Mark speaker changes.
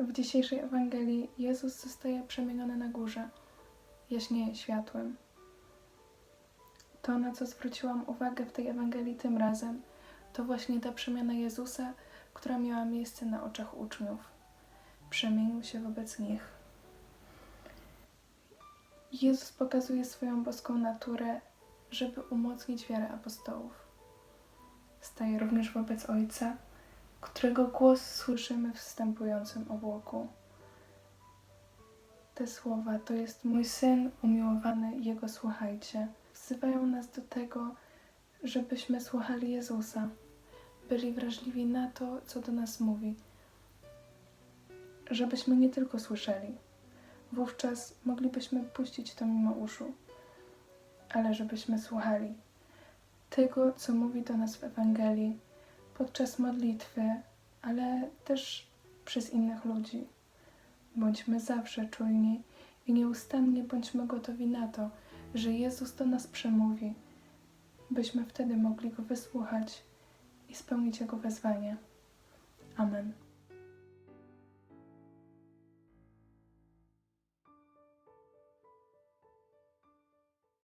Speaker 1: W dzisiejszej Ewangelii Jezus zostaje przemieniony na górze, jaśnieje światłem. To, na co zwróciłam uwagę w tej Ewangelii tym razem, to właśnie ta przemiana Jezusa, która miała miejsce na oczach uczniów. Przemienił się wobec nich. Jezus pokazuje swoją boską naturę, żeby umocnić wiarę apostołów. Staje również wobec Ojca, którego głos słyszymy w wstępującym obłoku. Te słowa to jest mój syn umiłowany, jego słuchajcie. Wzywają nas do tego, żebyśmy słuchali Jezusa, byli wrażliwi na to, co do nas mówi, żebyśmy nie tylko słyszeli. Wówczas moglibyśmy puścić to mimo uszu, ale żebyśmy słuchali tego, co mówi do nas w Ewangelii podczas modlitwy, ale też przez innych ludzi. Bądźmy zawsze czujni i nieustannie bądźmy gotowi na to, że Jezus do nas przemówi, byśmy wtedy mogli Go wysłuchać i spełnić Jego wezwanie. Amen.